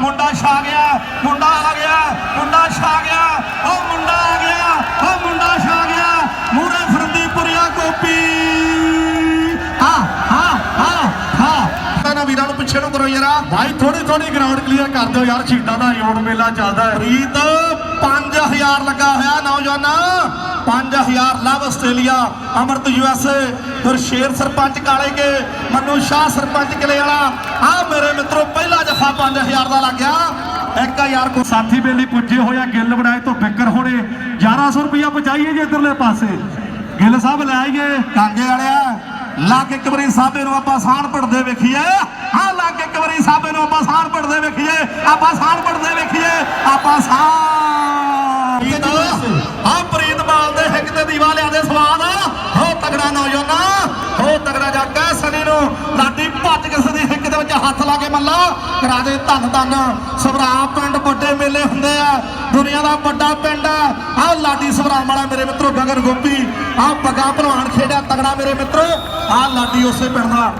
ਮੁੰਡਾ ਛਾ ਗਿਆ ਮੁੰਡਾ ਆ ਗਿਆ ਮੁੰਡਾ ਪਿੱਛੇ ਨੂੰ ਕਰੋ ਯਾਰਾ ਭਾਈ ਥੋੜੀ ਥੋੜੀ ਗਰਾਊਂਡ ਕਲੀਅਰ ਕਰ ਦਿਓ ਯਾਰ ਸ਼ਹੀਦਾਂ ਦਾ ਯੋਨ ਮੇਲਾ ਚੱਲਦਾ ਹੈ। ਰੀਤ 5000 ਲੱਗਾ ਹੋਇਆ ਨੌਜਵਾਨਾਂ। 5000 ਲਵ ਆਸਟ੍ਰੇਲੀਆ ਅਮਰਤ ਯੂਐਸਏ ਫਿਰ ਸ਼ੇਰ ਸਰਪੰਚ ਕਾਲੇ ਕੇ ਮਨੂ ਸ਼ਾਹ ਸਰਪੰਚ ਕਿਲੇ ਵਾਲਾ। ਆ ਮੇਰੇ ਮਿੱਤਰੋ ਪਹਿਲਾ ਜਫਾ 5000 ਦਾ ਲੱਗ ਗਿਆ। 1000 ਕੋ ਸਾਥੀ ਬੇਲੀ ਪੁੱਜੇ ਹੋਇਆ ਗਿੱਲ ਬਣਾਏ ਤੋਂ ਫਿਕਰ ਹੋਣੇ। 1100 ਰੁਪਇਆ ਬਚਾਈਏ ਜੇ ਇਧਰਲੇ ਪਾਸੇ। ਗਿੱਲ ਸਾਹਿਬ ਲੈ ਆਈਏ। ਕਾਂਗੇ ਵਾਲਿਆ ਲੱਗ ਇੱਕ ਵਾਰੀ ਸਾਬੇ ਨੂੰ ਆਪਾਂ ਸਾਣ ਪੜਦੇ ਵੇਖੀਏ ਹਾਂ ਲੱਗ ਇੱਕ ਵਾਰੀ ਸਾਬੇ ਨੂੰ ਆਪਾਂ ਸਾਣ ਪੜਦੇ ਵੇਖੀਏ ਆਪਾਂ ਸਾਣ ਪੜਦੇ ਵੇਖੀਏ ਆਪਾਂ ਸਾਣ ਆ ਪ੍ਰੀਤ ਬਾਲ ਦੇ ਹਿੱਕ ਤੇ ਦੀਵਾ ਲਿਆ ਦੇ ਸਵਾਦ ਹੋ ਤਗੜਾ ਨੌਜਵਾਨਾ ਹੋ ਤਗੜਾ ਜਾ ਕਹਿ ਸਨੀ ਨੂੰ ਲਾਡੀ ਭੱਜ ਕਿਸੇ ਦੀ ਹਿੱਕ ਦੇ ਵਿੱਚ ਹੱਥ ਲਾ ਕੇ ਮੱਲਾ ਕਰਾ ਦੇ ਧੰਨ ਧੰਨ। ਸਵਰਾ ਪਿੰਡ ਵੱਡੇ ਮੇਲੇ ਹੁੰਦੇ ਆ। ਦੁਨੀਆ ਦਾ ਵੱਡਾ ਪਿੰਡ ਆ। ਆਹ ਲਾਡੀ ਸਵਰਾਮ ਵਾਲਾ ਮੇਰੇ ਮਿੱਤਰੋ, ਗਗਨ ਗੋਪੀ। ਆਹ ਪੱਗਾ ਭਲਵਾਨ ਖੇਡਿਆ ਤਗੜਾ ਮੇਰੇ ਮਿੱਤਰੋ। ਆਹ ਲਾਡੀ ਉਸੇ ਪਿੰਡ ਦਾ।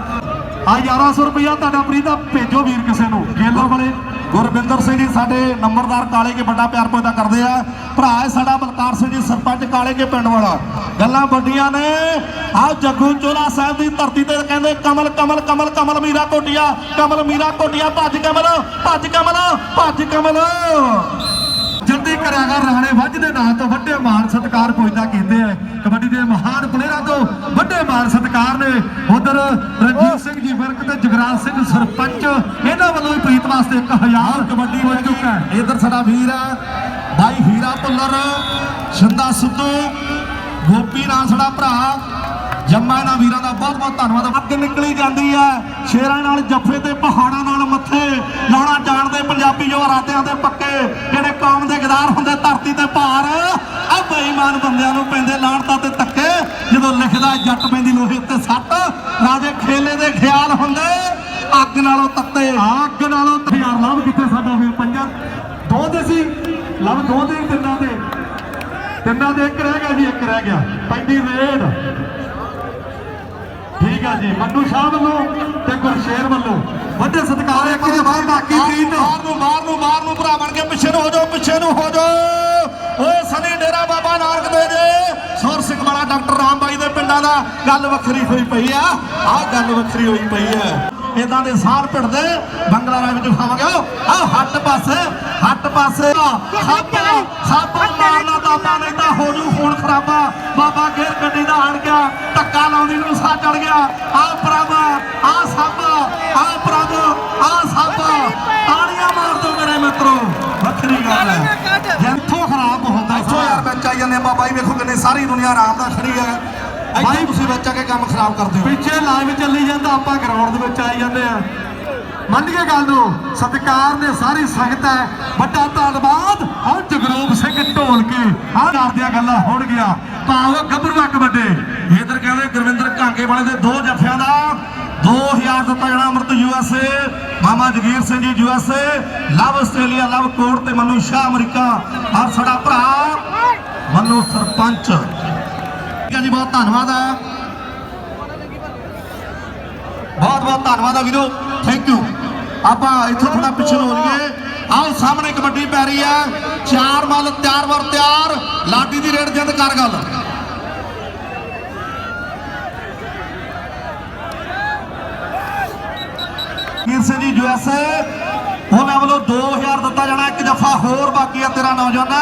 ਆ 1100 ਰੁਪਇਆ ਤੁਹਾਡਾ ਪ੍ਰੀਤਾ ਭੇਜੋ ਵੀਰ ਕਿਸੇ ਨੂੰ। ਗਿੱਲ ਵਾਲੇ। ਗੁਰਵਿੰਦਰ ਸਿੰਘ ਜੀ, ਸਾਡੇ ਨੰਬਰਦਾਰ ਕਾਲੇ ਕੇ ਵੱਡਾ ਪਿਆਰ ਪੈਦਾ ਕਰਦੇ ਆ। ਭਰਾ ਹੈ ਸਾਡਾ ਬਲਕਾਰ ਸਿੰਘ ਜੀ, ਸਰਪੰਚ ਕਾਲੇ ਕੇ ਪਿੰਡ ਵਾਲਾ। ਗੱਲਾਂ ਵੱਡੀਆਂ ਨੇ। ਆਹ ਜੱਗੂ ਚੋਲਾ ਸਾਹਿਬ ਦੀ ਧਰਤੀ ਤੇ ਕਹਿੰਦੇ, ਕਮਲ ਕਮਲ ਕਮਲ ਕਮਲ ਮੀਰਾ ਕੋਟੀਆ ਕਮਲ ਮੀਰਾ ਕੋਟੀਆ ਭੱਜ ਕਮਲ ਭੱਜ ਕਮਲ ਭੱਜ ਕਮਲ। ਜਲਦੀ ਕਰਿਆ ਰਾਣੇ ਵੱਜ ਦੇ ਨਾਂ ਤੋਂ ਵੱਡੇ ਮਾਨ ਸਤਕਾਰ ਪੁੱਜਦਾ ਕਹਿੰਦੇ ਆ। ਕਬੱਡੀ ਦੇ ਮਹਾਨ ਪਲੇਅਰਾਂ ਤੋਂ ਵੱਡੇ ਮਾਨ ਸਤਕਾਰ ਨੇ। ਉਧਰ ਰਣਜੀਤ ਸਿੰਘ ਜੀ ਵਰਕ ਤੇ ਜਗਰਾਜ ਸਿੰਘ ਸਰਪੰਚ ਵੱਲੋਂ ਵੀ ਪ੍ਰੀਤ ਵਾਸਤੇ 1000 ਕਬੱਡੀ ਹੋ ਚੁੱਕਾ ਹੈ। ਇਧਰ ਸਾਡਾ ਵੀਰ ਹੈ ਭਾਈ ਹੀਰਾ ਪੁੱਲਰ ਸ਼ਿੰਦਾ ਸਿੱਧੂ ਗੋਪੀ ਨਾਂ ਸਾਡਾ ਭਰਾ ਜੰਮਾ ਇਹਨਾਂ ਵੀਰਾਂ ਦਾ ਬਹੁਤ ਬਹੁਤ ਧੰਨਵਾਦ। ਅੱਗ ਨਿਕਲੀ ਜਾਂਦੀ ਹੈ ਸ਼ੇਰਾਂ ਨਾਲ ਜੱਫੇ ਤੇ ਪਹਾੜਾਂ ਨਾਲ ਮੱਥੇ ਲਾਉਣਾ ਜਾਣਦੇ ਪੰਜਾਬੀ ਜੋ ਰਾਤਿਆਂ ਦੇ ਪੱਕੇ ਜਿਹੜੇ ਕੌਮ ਦੇ ਗਦਾਰ ਹੁੰਦੇ ਧਰਤੀ ਤੇ ਭਾਰ ਆ ਬੇਈਮਾਨ ਬੰਦਿਆਂ ਨੂੰ ਪੈਂਦੇ ਲਾਣਤਾ ਤੇ ਧੱਕੇ ਜਦੋਂ ਲਿਖਦਾ ਜੱਟ ਪੈਂਦੀ ਲੋਹੇ ਉੱਤੇ ਸੱਟ ਰਾਜੇ ਖੇਲੇ ਦੇ ਖਿਆਲ ਹੁੰਦੇ। ਅੱਗ ਨਾਲੋਂ ਤੱਤੇ। ਅੱਗ ਨਾਲੋਂ ਹਜ਼ਾਰ ਲਵ ਕਿੱਥੇ ਸਾਡਾ ਵੀਰ ਪੰਜਾਂ ਦੋ ਦੇ ਸੀ। ਲਵ ਦੋ ਦੇ ਤਿੰਨਾਂ ਦੇ ਤਿੰਨਾਂ ਦੇ ਇੱਕ ਰਹਿ ਗਿਆ ਜੀ ਇੱਕ ਰਹਿ ਗਿਆ। ਪੈਂਦੀ ਰੇਡ। ਠੀਕ ਆ ਜੀ ਮੰਨੂ ਸ਼ਾਹ ਵੱਲੋਂ ਤੇ ਗੁਰਸ਼ੇਰ ਵੱਲੋਂ। ਵੱਡੇ ਸਤਿਕਾਰ ਇੱਕ ਦੇ ਬਾਅਦ ਬਾਕੀ ਤੀਨ ਮਾਰ ਨੂੰ ਮਾਰ ਨੂੰ ਮਾਰ ਨੂੰ ਭਰਾ ਬਣ ਕੇ ਪਿੱਛੇ ਨੂੰ ਹੋ ਜਾਓ ਪਿੱਛੇ ਨੂੰ ਹੋ ਜਾਓ। ਓਏ ਸਨੀ ਡੇਰਾ ਬਾਬਾ ਨਾਨਕ ਦੇ ਜੇ। ਸੌਰ ਸਿੰਘ ਵਾਲਾ ਡਾਕਟਰ ਰਾਮ ਬਾਈ ਦੇ ਪਿੰਡਾਂ ਦਾ ਗੱਲ ਵੱਖਰੀ ਹੋਈ ਪਈ ਆ। ਆਹ ਗੱਲ ਵੱਖਰੀ ਹੋਈ ਪਈ ਆ। ਇਦਾਂ ਦੇ ਸਾਰ ਪਿੜਦੇ ਬੰਗਲਾ ਰਾਜ ਵਿੱਚ ਖਾਵਾਂਗੇ ਆਹ ਹੱਟ ਪਾਸੇ ਹੱਟ ਪਾਸੇ। ਸੱਪ ਸੱਪ ਮਾਰਨਾ ਦਾਤਾ ਨਹੀਂ ਤਾਂ ਹੋ ਜੂ ਖੂਨ ਖਰਾਬਾ। ਬਾਬਾ ਗੇਰ ਗੱਡੀ ਦਾ ਆਣ ਗਿਆ, ਧੱਕਾ ਲਾਉਂਦੀ ਨੂੰ ਸਾਹ ਚੜ ਗਿਆ। ਆਹ ਪ੍ਰਭ, ਆਹ ਸੱਪ, ਆਹ ਪ੍ਰਭ, ਆਹ ਸੱਪ। ਤਾੜੀਆਂ ਮਾਰ ਦੋ ਮੇਰੇ ਮਿੱਤਰੋ। ਵੱਖਰੀ ਗੱਲ ਹੈ। ਜਿੱਥੋਂ ਖਰਾਬ ਹੁੰਦਾ, ਇੱਥੋਂ ਯਾਰ ਵਿੱਚ ਆਈ ਜਾਂਦੇ ਆ ਬਾਬਾ ਜੀ ਵੇਖੋ ਕਿੰਨੇ ਸਾਰੀ ਦੁਨੀਆ ਆਰਾਮ ਨਾਲ ਖੜੀ ਹੈ। ਇੱਥੇ ਤੁਸੀਂ ਵਿੱਚ ਆ ਕੇ ਕੰਮ ਖਰਾਬ ਕਰਦੇ ਹੋ। ਪਿੱਛੇ ਲਾਈਵ ਚੱਲੀ ਜਾਂਦਾ ਆਪਾਂ ਗਰਾਊਂਡ ਦੇ ਵਿੱਚ ਆਈ ਜਾਂਦੇ ਆ ਮੰਨ ਕੇ ਗੱਲ ਨੂੰ ਸਤਿਕਾਰ ਨੇ ਸਾਰੀ ਸੰਗਤ ਹੈ। ਵੱਡਾ ਧੰਨਵਾਦ। ਆਹ ਜਗਰੂਪ ਸਿੰਘ ਢੋਲ ਕੇ ਆਹ ਕਰਦਿਆਂ ਗੱਲਾਂ ਹੋਣ ਗਿਆ। ਭਾਵ ਗੱਭਰੂਆ ਕਬੱਡੇ ਇਧਰ ਕਹਿੰਦੇ ਗੁਰਵਿੰਦਰ ਕਾਂਗੇ ਵਾਲੇ ਦੇ ਦੋ ਜੱਫਿਆਂ ਦਾ। 2000 ਦਿੱਤਾ ਜਾਣਾ ਅਮਰਤ ਯੂਐਸਏ ਮਾਮਾ Jagir Singh ji USA love Australia love ਕੋਟ ਤੇ ਮਨੂ ਸ਼ਾਹ ਅਮਰੀਕਾ। ਆਹ ਸਾਡਾ ਭਰਾ ਮਨੂ ਸਰਪੰਚ। ਬਹੁਤ ਧੰਨਵਾਦ ਹੈ ਬਹੁਤ ਬਹੁਤ ਧੰਨਵਾਦ ਆ ਵੀਰੋ। ਥੈਂਕ ਯੂ ਆਪਾਂ ਇੱਥੋਂ ਥੋੜਾ ਪਿੱਛੇ ਹੋ ਲਈਏ ਆਓ ਸਾਹਮਣੇ ਕਬੱਡੀ ਪੈ ਰਹੀ ਹੈ ਚਾਰ ਮੱਲ, ਤਿਆਰ ਵਰ ਤਿਆਰ। ਲਾਡੀ ਦੀ ਰੇਡ ਜਿੰਦ ਕਰ ਗੱਲ। ਵੀਰ ਸਿੰਘ ਜੀ ਯੂਐਸਏ ਉਹਨਾਂ ਵੱਲੋਂ 2000 ਦਿੱਤਾ ਜਾਣਾ, ਇੱਕ ਦਫਾ ਹੋਰ ਬਾਕੀ ਆ ਤੇਰਾ ਨੌਜਵਾਨਾ।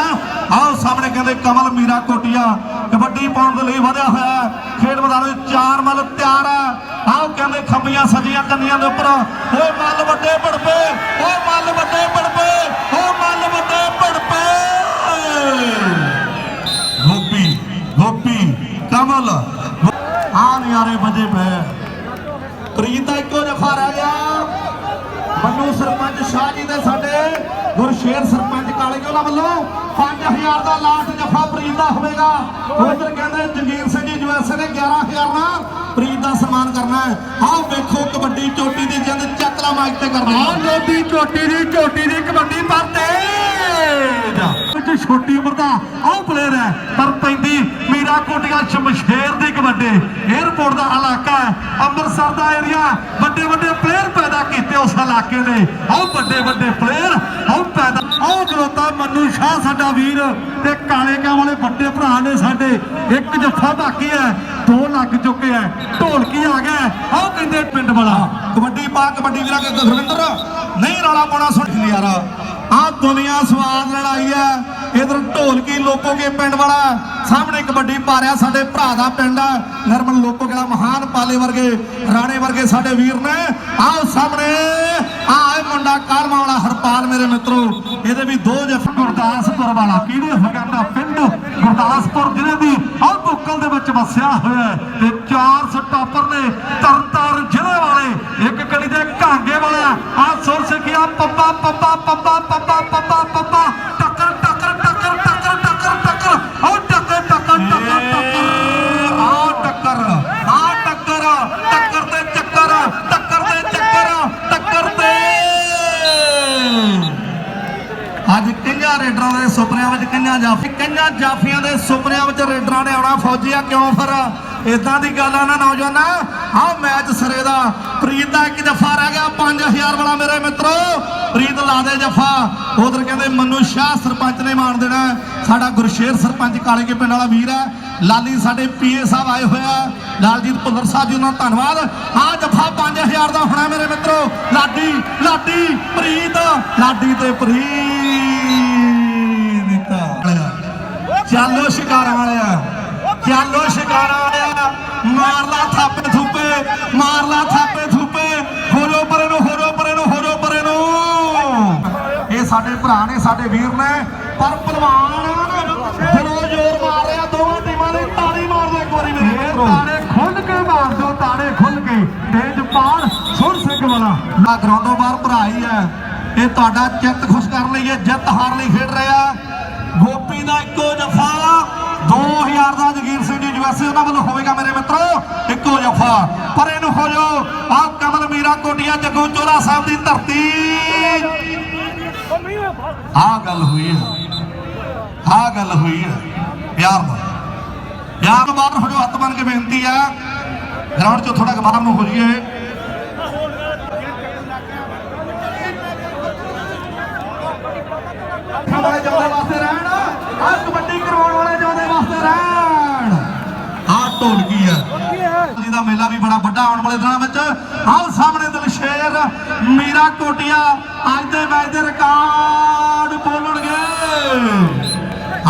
ਆਓ ਸਾਹਮਣੇ ਕਹਿੰਦੇ ਕਮਲ ਮੀਰਾ ਕੋਟੀਆ, ਕਬੱਡੀ ਪਾਉਣ ਦੇ ਲਈ ਵਧਿਆ ਹੋਇਆ ਖੇਡ ਮੈਦਾਨ ਵਿੱਚ ਚਾਰ ਮੱਲ ਤਿਆਰ ਹੈ। ਆਓ ਕਹਿੰਦੇ ਖੰਬੀਆਂ ਸਜੀਆਂ ਕੰਨੀਆਂ ਦੇ ਉੱਪਰ। ਓਏ ਮੱਲ ਵੱਡੇ ਪੜਪੇ ਓਏ ਮੱਲ ਵੱਡੇ ਪੜਪੇ ਓਏ ਮੱਲ ਵੱਡੇ ਪੜਪੇ ਗੋਪੀ ਗੋਪੀ, ਕਮਲ। ਆ ਨਿਆਰੇ ਵਜੇ ਪਏ। ਪ੍ਰੀਤ ਦਾ ਇੱਕੋ ਜਫਾ ਰਹਿ ਗਿਆ। ਮੰਨੂ ਸਰਪੰਚ ਸ਼ਾਹ ਜੀ ਦੇ ਸਾਡੇ ਗੁਰਸ਼ੇਰ ਸਰਪੰਚ ਕਾਲੇ ਜੀ ਉਹਨਾਂ ਵੱਲੋਂ 5000 ਦਾ ਲਾਟ ਜਫਾ ਪ੍ਰੀਤ ਦਾ ਹੋਵੇਗਾ। ਉਧਰ ਕਹਿੰਦੇ ਜੰਗੀਰ ਸਿੰਘ ਜੀ ਯੂਐਸਏ ਨੇ 11000 ਨਾਲ ਪ੍ਰੀਤ ਦਾ ਸਨਮਾਨ ਕਰਨਾ ਹੈ। ਆਹ ਵੇਖੋ ਕਬੱਡੀ ਚੋਟੀ ਦੀ ਜਿੰਦ ਚੱਕਲਾ ਮਾਈਕ ਤੇ ਕਰਨਾ ਆਹ ਲੋਦੀ ਝੋਟੀ ਦੀ ਝੋਟੀ ਦੀ ਕਬੱਡੀ ਪਰ ਤੇਜ। ਵਿੱਚ ਛੋਟੀ ਉਮਰ ਦਾ ਆਹ ਪਲੇਅਰ ਹੈ ਪਰ ਪੈਂਦੀ ਮੀਰਾ ਕੋਟੀਆ ਸ਼ਮਸ਼ੇਰ ਦੀ ਕਬੱਡੀ। 에어ਪੋਰਟ ਦਾ ਇਲਾਕਾ ਹੈ ਅੰਮ੍ਰਿਤਸਰ ਦਾ ਏਰੀਆ ਵੱਡੇ ਵੱਡੇ ਪਲੇਅਰ ਪੈਦਾ ਕੀਤੇ ਉਸ ਇਲਾਕੇ ਦੇ ਆਹ ਵੱਡੇ ਵੱਡੇ ਪਲੇਅਰ ਆਹ ਪੈਦਾ ਆਹ ਖਲੋਤਾ ਮੰਨੂ ਸ਼ਾਹ ਸਾਡਾ ਵੀਰ ਤੇ ਕਾਲੇ ਕਾਂ ਵਾਲੇ ਵੱਡੇ ਭਰਾ ਨੇ ਸਾਡੇ। ਇੱਕ ਜੱਫਾ ਬਾਕੀ ਹੈ, ਦੋ ਲੱਗ ਚੁੱਕੇ ਆ ਢੋਲਕੀ ਆ ਗਿਆ ਆਹ ਕਹਿੰਦੇ ਪਿੰਡ ਵਾਲਾ। ਕਬੱਡੀ ਪਾ, ਕਬੱਡੀ ਵੀਰਾ ਕੇ ਗੁਰਵਿੰਦਰ ਨਹੀਂ ਰੌਲਾ ਪਾਉਣਾ ਸੁਣ। ਯਾਰ ਆ ਦੁਨੀਆ ਸਵਾਦ ਲੜਾਈ ਆ ਇਧਰ ਢੋਲਕੀ ਲੋਕੋ ਕੇ ਪਿੰਡ ਵਾਲਾ। ਸਾਹਮਣੇ ਕਬੱਡੀ ਪਾ ਰਿਹਾ ਸਾਡੇ ਭਰਾ ਦਾ ਪਿੰਡ। ਆ ਨਰਮਨ ਲੋਕੋ ਕਿਹੜਾ ਮਹਾਨ ਪਾਲੇ ਵਰਗੇ, ਰਾਣੇ ਵਰਗੇ ਸਾਡੇ ਵੀਰ ਨੇ। ਆਹ ਸਾਹਮਣੇ। ਆ ਮੁੰਡਾ ਕਾਲਮਾ ਵਾਲਾ ਹਰਪਾਲ ਮੇਰੇ ਮਿੱਤਰੋ। ਇਹਦੇ ਵੀ ਦੋ ਜਫ ਗੁਰਦਾਸਪੁਰ ਵਾਲਾ। ਕਿਹੜੇ ਫਗਾਂ ਪਿੰਡ ਗੁਰਦਾਸਪੁਰ ਜ਼ਿਲ੍ਹੇ ਦੀ ਆਹ ਬੁੱਕਲ ਦੇ ਵਿੱਚ ਵਸਿਆ ਹੋਇਆ ਹੈ। ਤੇ ਚਾਰ ਸਟਾਪਰ ਨੇ ਤਰਨਤਾਰਨ ਜ਼ਿਲ੍ਹੇ ਵਾਲੇ। ਇੱਕ ਕਲੀ ਦੇ ਘਾਂਗੇ ਵਾਲਾ। ਆਹ ਸੁਰ ਸਿੱਖਿਆ, ਪੱਪਾ ਪੱਪਾ ਪੱਪਾ ਪੱਪਾ ਪੱਪਾ ਪੱਪਾ। ਜਾਫੀ ਜਾਫੀਆਂ ਦੇ ਸੁਪਨਿਆਂ ਵਿੱਚ ਰੇਡਰਾਂ ਨੇ ਆਉਣਾ ਫੌਜੀਆ ਕਿਉਂ ਫਿਰ? ਇਦਾਂ ਦੀ ਗੱਲ ਆ ਨਾ ਨੌਜਵਾਨਾਂ। ਆਹ ਮੈਚ ਸਿਰੇ ਦਾ। ਪ੍ਰੀਤ ਦਾ ਇੱਕ ਜਫਾ ਰਹਿ ਗਿਆ 5000 ਵਾਲਾ ਮੇਰੇ ਮਿੱਤਰੋ। ਪ੍ਰੀਤ ਲਾ ਦੇ ਜਫਾ। ਉਧਰ ਕਹਿੰਦੇ, ਮੰਨੂ ਸ਼ਾਹ ਸਰਪੰਚ ਨੇ ਮਾਣ ਦੇਣਾ ਸਾਡਾ ਗੁਰਸ਼ੇਰ ਸਰਪੰਚ ਕਾਲੇ ਕੇ ਪਿੰਡ ਵਾਲਾ ਵੀਰ ਹੈ। ਲਾਲੀ ਸਾਡੇ ਪੀਏ ਸਾਹਿਬ ਆਏ ਹੋਇਆ ਲਾਲਜੀਤ ਭੁੱਲਰ ਸਾਹਿਬ ਜੀ, ਉਹਨਾਂ ਦਾ ਧੰਨਵਾਦ। ਆ ਜਫਾ 5000 ਦਾ ਹੋਣਾ ਮੇਰੇ ਮਿੱਤਰੋ। ਲਾਡੀ ਲਾਡੀ, ਪ੍ਰੀਤ। ਲਾਡੀ ਤੇ ਪ੍ਰੀਤ। ਚੱਲੋ ਸ਼ਿਕਾਰਾਂ ਵਾਲਿਆ ਚੱਲੋ ਸ਼ਿਕਾਰਾਂ ਵਾਲਿਆ। ਮਾਰ ਲਾ ਥਾਪੇ ਥੁੱਪੇ ਮਾਰ ਲਾ ਥਾਪੇ ਥੁੱਪੇ। ਹੋ ਜੋ ਪਰੇ ਨੂੰ ਹੋ ਜੋ ਪਰੇ ਨੂੰ ਹੋ ਜੋ ਪਰੇ ਨੂੰ। ਇਹ ਸਾਡੇ ਭਰਾ ਨੇ ਸਾਡੇ ਵੀਰ ਨੇ ਪਰ ਪਹਿਲਵਾਨ ਜ਼ੋਰ ਮਾਰ ਰਿਹਾ ਦੋਵਾਂ ਟੀਮਾਂ ਨੇ ਤਾੜੀ ਮਾਰ ਦੇ ਇੱਕ ਵਾਰੀ ਮੇਰੇ ਇਹ ਮਿੱਤਰੋ ਤਾੜੇ ਖੁੱਲ ਕੇ ਮਾਰ ਦਿਓ ਤਾੜੇ ਖੁੱਲ ਕੇ। ਤੇਜ ਪਾਰ ਸੁਰ ਸਿੰਘ ਵਾਲਾ। ਨਾ ਗਰਾਊਂਡੋਂ ਬਾਹਰ ਭਰਾ ਹੀ ਹੈ। ਇਹ ਤੁਹਾਡਾ ਚਿੱਤ ਖੁਸ਼ ਕਰਨ ਲਈ ਇਹ ਜਿੱਤ ਹਾਰ ਲਈ ਖੇਡ ਰਿਹਾ। ਗੋਪੀ ਦਾ ਇੱਕੋ ਜਫਾ। 2000 ਦਾ ਜਗੀਰ ਸਿੰਘ ਜੀ ਯੂਐਸਏ ਉਹਨਾਂ ਵੱਲੋਂ ਹੋਵੇਗਾ ਮੇਰੇ ਮਿੱਤਰੋ, ਇੱਕੋ ਜਫਾ। ਪਰ ਇਹਨੂੰ ਹੋ ਜਾਓ ਆਹ ਕਮਲ ਮੀਰਾ ਕੋਟੀਆ ਜੱਗੂ ਚੋਲਾ ਸਾਹਿਬ ਦੀ ਧਰਤੀ। ਆਹ ਗੱਲ ਹੋਈ ਹੈ। ਆਹ ਗੱਲ ਹੋਈ ਹੈ। ਪਿਆਰ ਨਾਲ। ਪਿਆਰ ਨਾਲ ਬਾਹਰ ਹੋ ਜਾਓ, ਹੱਥ ਬਨ ਕੇ ਬੇਨਤੀ ਆ। ਗਰਾਊਂਡ 'ਚੋਂ ਥੋੜਾ ਬਾਹਰ ਨੂੰ ਹੋ ਜਾਈਏ। ਵਾਲੇ ਜਾਉਂਦੇ ਵਾਸਤੇ ਰਹਿਣ ਆ ਕਬੱਡੀ ਕਰਵਾਉਣ ਵਾਲੇ ਜਾਉਂਦੇ ਵਾਸਤੇ ਰਹਿਣ ਆ ਢੋਲਕੀ ਆ ਜੀ ਦਾ ਮੇਲਾ ਵੀ ਬੜਾ ਵੱਡਾ ਆਉਣ ਵਾਲੇ ਦਿਨਾਂ ਵਿੱਚ। ਆਹ ਸਾਹਮਣੇ ਦਿਲਸ਼ੇਰ ਮੀਰਾ ਕੋਟੀਆ ਅੱਜ ਦੇ ਮੈਚ ਦੇ ਰਿਕਾਰਡ ਬੋਲਣਗੇ।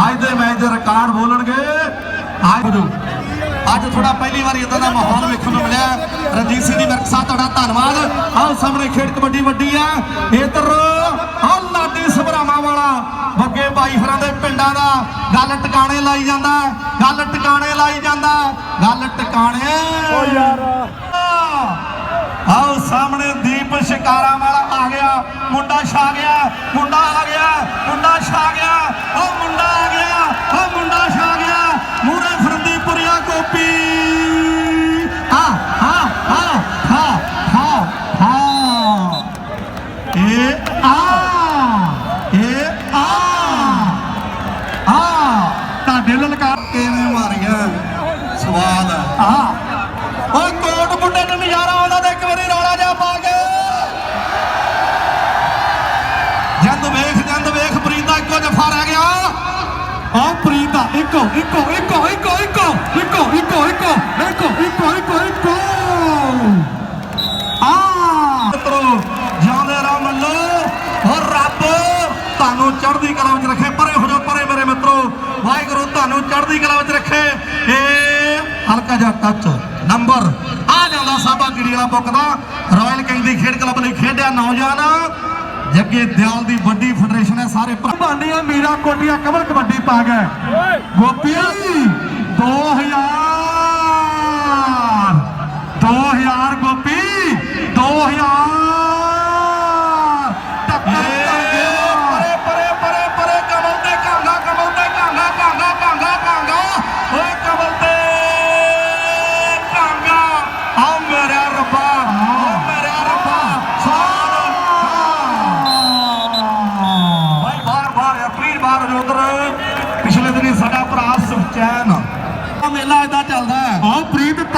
ਅੱਜ ਦੇ ਮੈਚ ਦੇ ਰਿਕਾਰਡ ਬੋਲਣਗੇ। ਅੱਜ ਥੋੜਾ ਪਹਿਲੀ ਵਾਰੀ ਇਦਾਂ ਦਾ ਮਾਹੌਲ ਵੇਖਣ ਨੂੰ ਮਿਲਿਆ। ਰਣਜੀਤ ਸਿੰਘ ਜੀ ਵਰਕ ਸਾਹਿਬ ਤੁਹਾਡਾ ਧੰਨਵਾਦ। ਆਹ ਸਾਹਮਣੇ ਖੇਡ ਕਬੱਡੀ ਵੱਡੀ ਆ। ਇਧਰ ਲਾਡੀ ਸਭਰਾਵਾਂ ਵਾਲਾ ਬੱਗੇ ਬਾਈ ਫਰਾਂ ਦੇ ਪਿੰਡਾਂ ਦਾ ਗੱਲ ਟਿਕਾਣੇ ਲਾਈ ਜਾਂਦਾ ਗੱਲ ਟਿਕਾਣੇ ਲਾਈ ਜਾਂਦਾ ਗੱਲ ਟਿਕਾਣੇ। ਓ ਯਾਰ। ਆਓ ਸਾਹਮਣੇ ਦੀਪ ਸ਼ਿਕਾਰਾ ਵਾਲਾ ਆ ਗਿਆ ਮੁੰਡਾ ਛਾ ਗਿਆ ਮੁੰਡਾ ਆ ਗਿਆ ਮੁੰਡਾ ਛਾ ਗਿਆ ਉਹ ਮੁੰਡਾ ਆ ਗਿਆ ਉਹ ਮੁੰਡਾ ਛਾ ਗਿਆ ਆ ਪ੍ਰੀਤ ਆ ਇੱਕੋ ਇੱਕੋ ਇੱਕੋ ਇੱਕੋ ਇੱਕੋ ਇੱਕੋ ਇੱਕੋ ਇੱਕੋ ਇੱਕੋ ਇੱਕੋ ਇੱਕੋ ਇੱਕੋ ਆ ਮਿੱਤਰੋ ਜਿਉਂਦੇ ਰਹੋ ਮੱਲੋ ਹੋ ਰੱਬ ਤੁਹਾਨੂੰ ਚੜ੍ਹਦੀ ਕਲਾ ਵਿੱਚ ਰੱਖੇ ਪਰੇ ਹੋ ਜਾਓ ਪਰੇ ਮੇਰੇ ਮਿੱਤਰੋ ਵਾਹਿਗੁਰੂ ਤੁਹਾਨੂੰ ਚੜ੍ਹਦੀ ਕਲਾ ਵਿੱਚ ਰੱਖੇ ਇਹ ਹਲਕਾ ਜਿਹਾ ਟੱਚ ਨੰਬਰ ਆ ਜਾਂਦਾ ਸਾਬਾ ਕਿੜੀ ਵਾਲਾ ਬੁੱਕ ਦਾ ਰਾਇਲ ਕਿੰਗ ਖੇਡ ਕਲੱਬ ਲਈ ਖੇਡਿਆ ਨੌਜਵਾਨ ਜੱਗੇ ਦਿਆਲ ਦੀ ਵੱਡੀ ਫੈਡਰੇਸ਼ਨ ਹੈ, ਸਾਰੇ ਭਰਾ। ਬਾਂਡੀਆਂ ਮੀਰਾ, ਕੋਟੀਆਂ ਕਮਲ ਕਬੱਡੀ ਪਾ ਗਏ। ਗੋਪੀ 2000 2000 ਗੋਪੀ 2000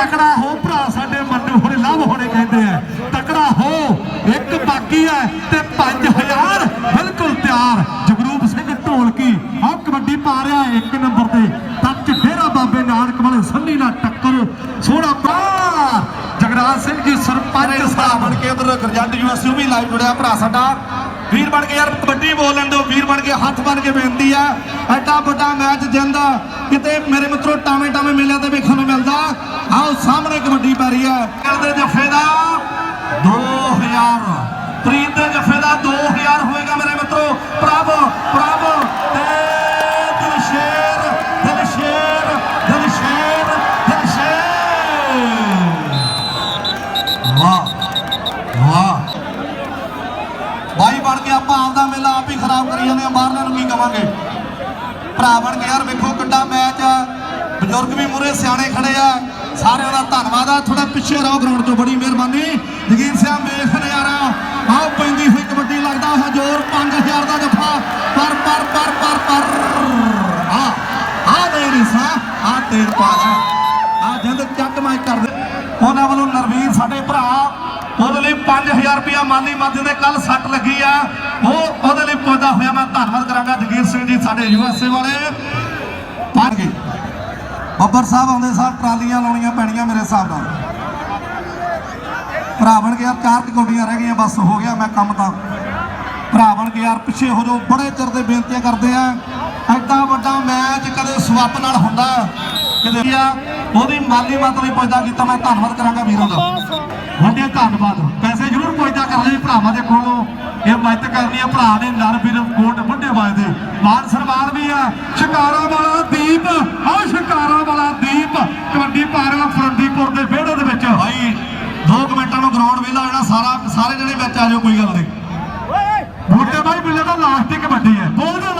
ਤਕੜਾ ਹੋ ਭਰਾ ਸਾਡੇ ਮੰਨੂ ਹੁਣੇ ਲਵ ਹੋਣੇ ਕਹਿੰਦੇ ਆ। ਤਕੜਾ ਹੋ ਇੱਕ ਬਾਕੀ ਹੈ ਤੇ 5000 ਬਿਲਕੁਲ ਤਿਆਰ। ਜਗਰੂਪ ਸਿੰਘ ਢੋਲਕੀ ਆ ਕਬੱਡੀ ਪਾ ਰਿਹਾ ਇੱਕ ਨੰਬਰ ਤੇ। ਟੱਚ ਡੇਰਾ ਬਾਬੇ ਨਾਨਕ ਵਾਲੇ ਸੰਨੀ ਨਾਲ ਟੱਕਰ ਸੋਹਣਾ ਪਾ ਜਗਰਾਜ ਸਿੰਘ ਜੀ ਸਰਪੰਚ ਸਾਹਿਬ। ਬਣ ਕੇ ਉਧਰ ਗਰਜੰਟ ਯੂਐਸਯੂ ਵੀ ਲਾਈਵ ਜੁੜਿਆ ਭਰਾ ਸਾਡਾ। ਵੀਰ ਬਣ ਕੇ ਯਾਰ ਕਬੱਡੀ ਬੋਲਣ ਦਿਓ ਵੀਰ ਬਣ ਕੇ ਹੱਥ ਬਣ ਕੇ ਬੇਨਤੀ ਆ। ਐਡਾ ਵੱਡਾ ਮੈਚ ਜਿੰਦਾ ਕਿਤੇ ਮੇਰੇ ਮਿੱਤਰੋ ਟਾਵੇਂ ਟਾਵੇਂ ਮੇਲਿਆਂ ਤੇ ਵੇਖਣ ਨੂੰ ਮਿਲਦਾ। ਆਓ ਸਾਹਮਣੇ ਕਬੱਡੀ ਪੈ ਰਹੀ ਹੈ। ਕਰਦੇ ਜੱਫੇ ਦਾ 2000 ਪ੍ਰੀਤ ਦੇ ਜੱਫੇ ਦਾ 2000 ਹੋਏਗਾ ਮੇਰੇ ਮਿੱਤਰੋ। ਪ੍ਰਭ ਪ੍ਰਭ ਤੇ ਦਿਲਸ਼ੇਰ ਦਿਲਸ਼ੇਰ ਦਿਲਸ਼ੇਰ ਦਿਲਸ਼ੇਰ। ਵਾਹ ਵਾਹ। ਬਾਈ ਬਣ ਕੇ ਆਪਾਂ ਆਪਦਾ ਮੇਲਾ ਆਪ ਹੀ ਖਰਾਬ ਕਰੀ ਜਾਂਦੇ ਆ ਬਾਹਰਲਿਆਂ ਨੂੰ ਕੀ ਕਵਾਂਗੇ। ਭਰਾ ਬਣ ਕੇ ਯਾਰ ਵੇਖੋ ਕਿੱਡਾ ਮੈਚ ਆ। ਬਜ਼ੁਰਗ ਵੀ ਮੂਰੇ ਸਿਆਣੇ ਖੜੇ ਆ। ਸਾਰਿਆਂ ਦਾ ਧੰਨਵਾਦ ਆ। ਥੋੜਾ ਪਿੱਛੇ ਰਹੋ ਗਰਾਊਂਡ ਤੋਂ ਬੜੀ ਮਿਹਰਬਾਨੀ। ਜਗੀਰ ਸਿੰਘ ਵੇਖ ਨਜ਼ਾਰਾ ਆਹ ਪੈਂਦੀ ਹੋਈ ਕਬੱਡੀ ਲੱਗਦਾ ਹਜੋਰ 5000 ਦਾ ਜੱਫਾ। ਪਰ ਪਰ ਪਰ ਪਰ ਪਰ ਆ ਆ ਦੇ ਰਿਸਾ ਆ ਤੇਰ ਪਾਰਾ ਆ। ਜਦ ਚੱਕ ਮੈਂ ਕਰਦੇ ਉਹਨਾਂ ਵੱਲੋਂ ਨਰਵੀਰ, ਸਾਡੇ ਭਰਾ, ਉਹਦੇ ਲਈ 5000 ਰੁਪਇਆ ਮਾਲੀ ਮਦਦ ਦੇ ਕੱਲ ਸੱਟ ਲੱਗੀ ਆ। ਉਹ ਉਹਦੇ ਲਈ ਪੁੱਜਦਾ ਹੋਇਆ ਮੈਂ ਧੰਨਵਾਦ ਕਰਾਂਗਾ ਜਗੀਰ ਸਿੰਘ ਜੀ, ਸਾਡੇ ਯੂਐਸਏ ਵਾਲੇ। ਪੜ ਗਏ ਬੱਬਰ ਸਾਹਿਬ ਆਉਂਦੇ ਸਾਰ ਟਰਾਲੀਆਂ ਲਾਉਣੀਆਂ ਪੈਣੀਆਂ ਮੇਰੇ ਹਿਸਾਬ ਨਾਲ। ਭਰਾ ਬਣ ਚਾਰ ਕੁ ਰਹਿ ਗਈਆਂ, ਬਸ ਹੋ ਗਿਆ ਮੈਂ ਕੰਮ ਤਾਂ। ਭਰਾ ਬਣ ਪਿੱਛੇ ਹੋ ਜਾਓ, ਬੜੇ ਚਿਰ ਦੇ ਬੇਨਤੀਆਂ ਕਰਦੇ ਆ। ਐਡਾ ਵੱਡਾ ਮੈਚ ਕਦੇ ਸਵੱਪ ਨਾਲ ਹੁੰਦਾ। ਕਿਤੇ ਆ, ਉਹਦੀ ਮਾਲੀ ਮਦਦ ਲਈ ਪੁੱਜਦਾ ਕੀਤਾ ਮੈਂ ਧੰਨਵਾਦ ਕਰਾਂਗਾ ਵੀਰਾਂ ਦਾ। ਵੱਡੇ ਧੰਨਵਾਦ। ਪੈਸੇ ਜ਼ਰੂਰ ਪਹੁੰਚਦਾ ਕਰ ਲਈ ਭਰਾਵਾਂ ਦੇ ਕੋਲੋਂ। ਇਹ ਮਦਦ ਕਰਨੀ ਹੈ ਭਰਾ ਦੇ ਨਰ ਵੀਰ ਕੋਟ ਵੱਡੇ ਵਾਜਦੇ ਮਾਨ ਸਨਮਾਨ ਵੀ ਆ, ਸ਼ਿਕਾਰਾ ਵਾਲਾ ਦੀਪ ਆ ਸ਼ਿਕਾਰਾ ਵਾਲਾ ਦੀਪ ਕਬੱਡੀ ਪਾ ਰਿਹਾ ਫਰੰਦੀਪੁਰ ਦੇ ਵਿਹੜੇ ਦੇ ਵਿੱਚ। ਭਾਈ 2 ਮਿੰਟਾਂ ਨੂੰ ਗਰਾਊਂਡ ਵਿਹਲਾ ਹੋ ਜਾਣਾ ਸਾਰਾ ਸਾਰੇ ਜਣੇ ਵਿੱਚ ਆ ਜਾਓ ਕੋਈ ਗੱਲ ਨਹੀਂ। ਬੂਟੇ ਬਾਈ ਬਿੱਲੇ ਦਾ ਲਾਸਟ ਹੀ ਕਬੱਡੀ ਹੈ। ਬੋਲਦੇ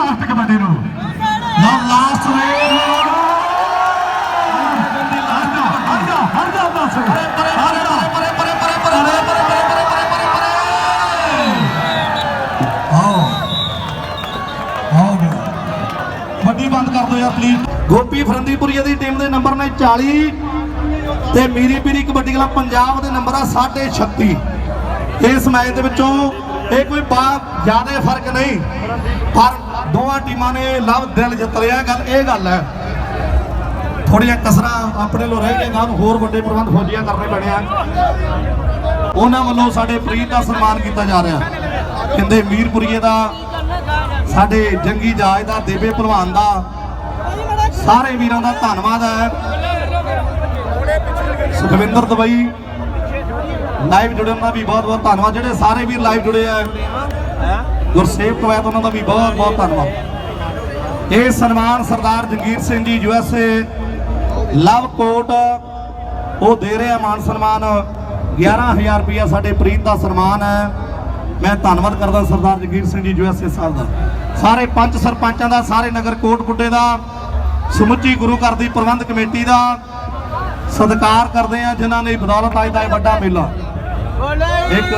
ਗੋਪੀ ਫਰੰਦੀਪੁਰੀਆ ਦੀ ਟੀਮ ਦੇ ਨੰਬਰ ਨੇ 40 ਤੇ ਮੀਰੀ ਪੀਰੀ ਕਬੱਡੀ ਕਲੱਬ ਪੰਜਾਬ ਦੇ ਨੰਬਰ ਆ 36 ਇਸ ਮੈਚ ਦੇ ਵਿੱਚੋਂ ਇਹ ਕੋਈ ਬਾ ਜ਼ਿਆਦਾ ਫ਼ਰਕ ਨਹੀਂ, ਪਰ ਦੋਵਾਂ ਟੀਮਾਂ ਨੇ ਲਵ ਦਿਲ ਜਿੱਤ ਲਿਆ। ਗੱਲ ਇਹ ਗੱਲ ਹੈ ਥੋੜੀਆਂ ਕਸਰਾਂ ਆਪਣੇ ਲੋ ਰਹਿ ਕੇ ਗਾਂ ਨੂੰ ਹੋਰ ਵੱਡੇ ਪ੍ਰਬੰਧ ਫੌਜੀਆਂ ਕਰਨੇ ਪੈਣੇ ਆ। ਉਹਨਾਂ ਵੱਲੋਂ ਸਾਡੇ ਪ੍ਰੀਤ ਦਾ ਸਨਮਾਨ ਕੀਤਾ ਜਾ ਰਿਹਾ। ਕਹਿੰਦੇ ਮੀਰਪੁਰੀਏ ਦਾ ਸਾਡੇ ਜੰਗੀ ਜਾਜ ਦਾ ਦੇਵੇ ਭਲਵਾਨ ਦਾ ਸਾਰੇ ਵੀਰਾਂ ਦਾ ਧੰਨਵਾਦ ਹੈ। ਸੁਖਵਿੰਦਰ ਦਵਾਈ ਲਾਈਵ ਜੁੜੇ, ਉਹਨਾਂ ਦਾ ਵੀ ਬਹੁਤ ਬਹੁਤ ਧੰਨਵਾਦ। ਜਿਹੜੇ ਸਾਰੇ ਵੀਰ ਲਾਈਵ ਜੁੜੇ ਆ, ਗੁਰਸੇਵ ਕਵੈਤ ਉਹਨਾਂ ਦਾ ਵੀ ਬਹੁਤ ਬਹੁਤ ਧੰਨਵਾਦ। ਇਹ ਸਨਮਾਨ ਸਰਦਾਰ ਜਗੀਰ ਸਿੰਘ ਜੀ ਯੂਐਸਏ ਲਵ ਕੋਟ, ਉਹ ਦੇ ਰਿਹਾ ਮਾਨ ਸਨਮਾਨ। 11000 ਰੁਪਇਆ ਸਾਡੇ ਪ੍ਰੀਤ ਦਾ ਸਨਮਾਨ ਹੈ। ਮੈਂ ਧੰਨਵਾਦ ਕਰਦਾ ਸਰਦਾਰ ਜਗੀਰ ਸਿੰਘ ਜੀ ਯੂਐਸਏ ਸਾਹਿਬ ਦਾ। ਸਾਰੇ ਪੰਚ ਸਰਪੰਚਾਂ ਦਾ, ਸਾਰੇ ਨਗਰ ਕੋਟ ਗੁੱਡੇ ਦਾ। ਸਮੁੱਚੀ ਗੁਰੂ ਘਰ ਦੀ ਪ੍ਰਬੰਧ ਕਮੇਟੀ ਦਾ ਸਤਿਕਾਰ ਕਰਦੇ ਆ ਜਿਨ੍ਹਾਂ ਨੇ ਬਦੌਲਤ ਅੱਜ ਦਾ ਇਹ ਵੱਡਾ ਮੇਲਾ। ਇੱਕ